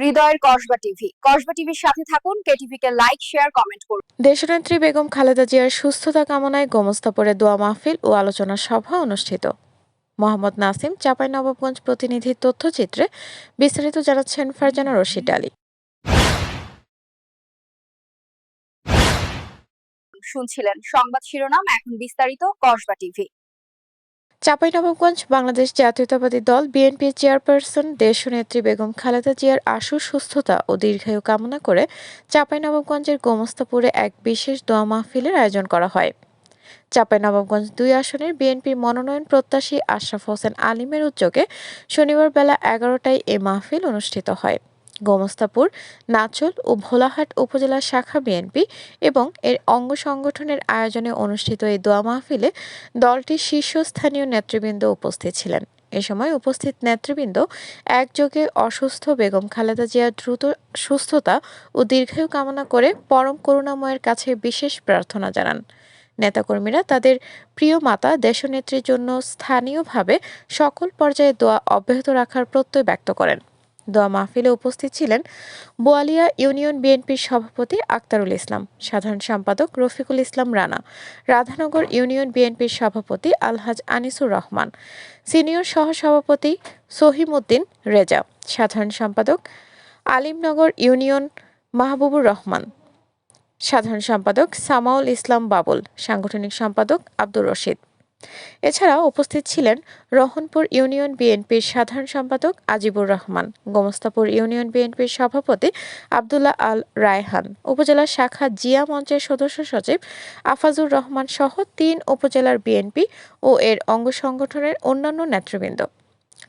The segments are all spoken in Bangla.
হৃদয়ের কসবা টিভি। কসবা টিভির সাথে থাকুন কেটিভি কে লাইক শেয়ার কমেন্ট করুন। দেশনেত্রী বেগম খালেদা জিয়ার সুস্থতা কামনায় গোমস্তাপুরে দোয়া মাহফিল ও আলোচনা সভা অনুষ্ঠিত। মোহাম্মদ নাসিম চাঁপাইনবাবগঞ্জ প্রতিনিধির তথ্যচিত্রে বিস্তারিত জানাচ্ছেন ফারজানা রশিদ আলী। শুনছিলেন সংবাদ শিরোনাম এখন বিস্তারিত কসবা টিভি। চাঁপাইনবাবগঞ্জ বাংলাদেশ জাতীয়তাবাদী দল বিএনপির চেয়ারপারসন দেশনেত্রী বেগম খালেদা জিয়ার আশু সুস্থতা ও দীর্ঘায়ু কামনা করে চাঁপাইনবাবগঞ্জের গোমস্তাপুরে এক বিশেষ দোয়া মাহফিলের আয়োজন করা হয়। চাঁপাইনবাবগঞ্জ দুই আসনের বিএনপির মনোনয়ন প্রত্যাশী আশরাফ হোসেন আলিমের উদ্যোগে শনিবার বেলা এগারোটায় এ মাহফিল অনুষ্ঠিত হয়। গোমস্তাপুর, নাচল ও ভোলাহাট উপজেলা শাখা বিএনপি এবং এর অঙ্গ সংগঠনের আয়োজনে অনুষ্ঠিত এই দোয়া মাহফিলে দলটির শীর্ষস্থানীয় নেতৃবৃন্দ উপস্থিত ছিলেন। এ সময় উপস্থিত নেতৃবৃন্দ একযোগে অসুস্থ বেগম খালেদা জিয়ার দ্রুত সুস্থতা ও দীর্ঘায়ু কামনা করে পরম করুণাময়ের কাছে বিশেষ প্রার্থনা জানান। নেতাকর্মীরা তাদের প্রিয় মাতা, দেশনেত্রীর জন্য স্থানীয়ভাবে সকল পর্যায়ে দোয়া অব্যাহত রাখার প্রত্যয় ব্যক্ত করেন। দোয়া মাহফিলে উপস্থিত ছিলেন বোয়ালিয়া ইউনিয়ন বিএনপির সভাপতি আক্তারুল ইসলাম, সাধারণ সম্পাদক রফিকুল ইসলাম রানা, রাধানগর ইউনিয়ন বিএনপির সভাপতি আলহাজ আনিসুর রহমান, সিনিয়র সহসভাপতি সহিমুদ্দিন রেজা, সাধারণ সম্পাদক আলিমনগর ইউনিয়ন মাহবুবুর রহমান, সাধারণ সম্পাদক সামাউল ইসলাম বাবুল, সাংগঠনিক সম্পাদক আব্দুর রশিদ। এছাড়াও উপস্থিত ছিলেন রহনপুর ইউনিয়ন বিএনপির সাধারণ সম্পাদক আজিবুর রহমান, গোমস্তাপুর ইউনিয়ন বিএনপির সভাপতি আবদুল্লাহ আল রায়হান, উপজেলা শাখা জিয়া মঞ্চের সদস্য সচিব আফাজুর রহমান সহ তিন উপজেলার বিএনপি ও এর অঙ্গ সংগঠনের অন্যান্য নেতৃবৃন্দ।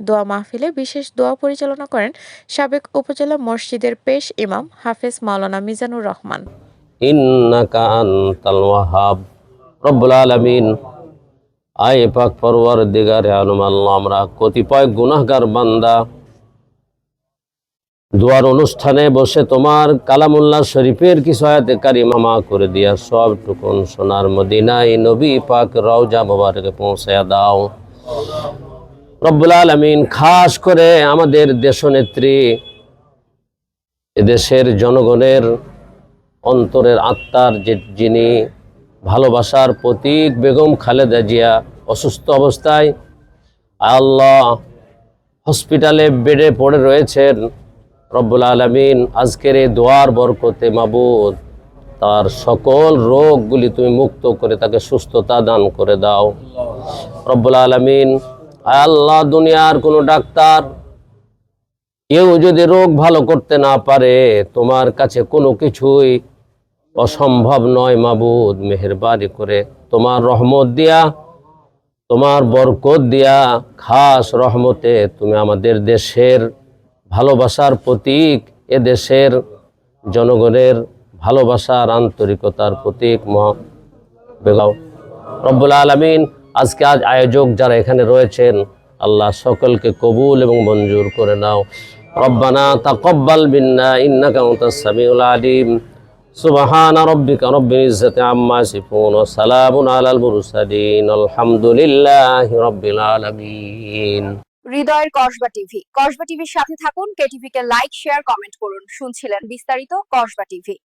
দোয়া মাহফিলে বিশেষ দোয়া পরিচালনা করেন সাবেক উপজেলা মসজিদের পেশ ইমাম হাফেজ মাওলানা মিজানুর রহমান। আয় পাক পরওয়ার দিগারে আলম আল্লাহ, আমরা কতিপয় গুনাহগার বান্দা। দুয়ার অনুষ্ঠানে বসে তোমার কালামুল্লাহ শরীফের কিছু আয়াতে কারিমা মা করে দিয়া সব টুকুন সোনার মদিনায় নবী পাক রওজা মোবারকে পৌঁছায়া দাও। রব্বুল আলামিন খাস করে আমাদের দেশনেত্রী, এদেশের জনগণের অন্তরের আত্মার যে যিনি ভালোবাসার প্রতীক বেগম খালেদা জিয়া অসুস্থ অবস্থায় আল্লাহ হসপিটালে বেডে পড়ে রয়েছেন। রব্বুল আলমিন আজকের এই দোয়ার বরকতে মাবুদ, তার সকল রোগগুলি তুমি মুক্ত করে তাকে সুস্থতা দান করে দাও। রব্বুল আলমিন, আল্লাহ দুনিয়ার কোনো ডাক্তার কেউ যদি রোগ ভালো করতে না পারে, তোমার কাছে কোনো কিছুই অসম্ভব নয় মাবুদ, মেহরবানি করে। তোমার রহমত দিয়া, তোমার বরকত দিয়া, খাস রহমতে তুমি আমাদের দেশের ভালোবাসার প্রতীক, এ দেশের জনগণের ভালোবাসার আন্তরিকতার প্রতীক মহ রব্বুল আলমিন, আজকে আজ আয়োজক যারা এখানে রয়েছেন, আল্লাহ সকলকে কবুল এবং মঞ্জুর করে নাও। রব্বানা তাকব্বাল বিন্না ইন্নাকা আনতাস সামিউল আলিম। সুবহান ربك رب العزة عما يصفون وسلام على المرسلين الحمد لله رب العالمين হৃদয়ের কসবা টিভি। কসবা টিভির সাথে থাকুন কেটিভিকে লাইক, শেয়ার, কমেন্ট করুন। শুনছিলেন বিস্তারিত কসবা টিভি।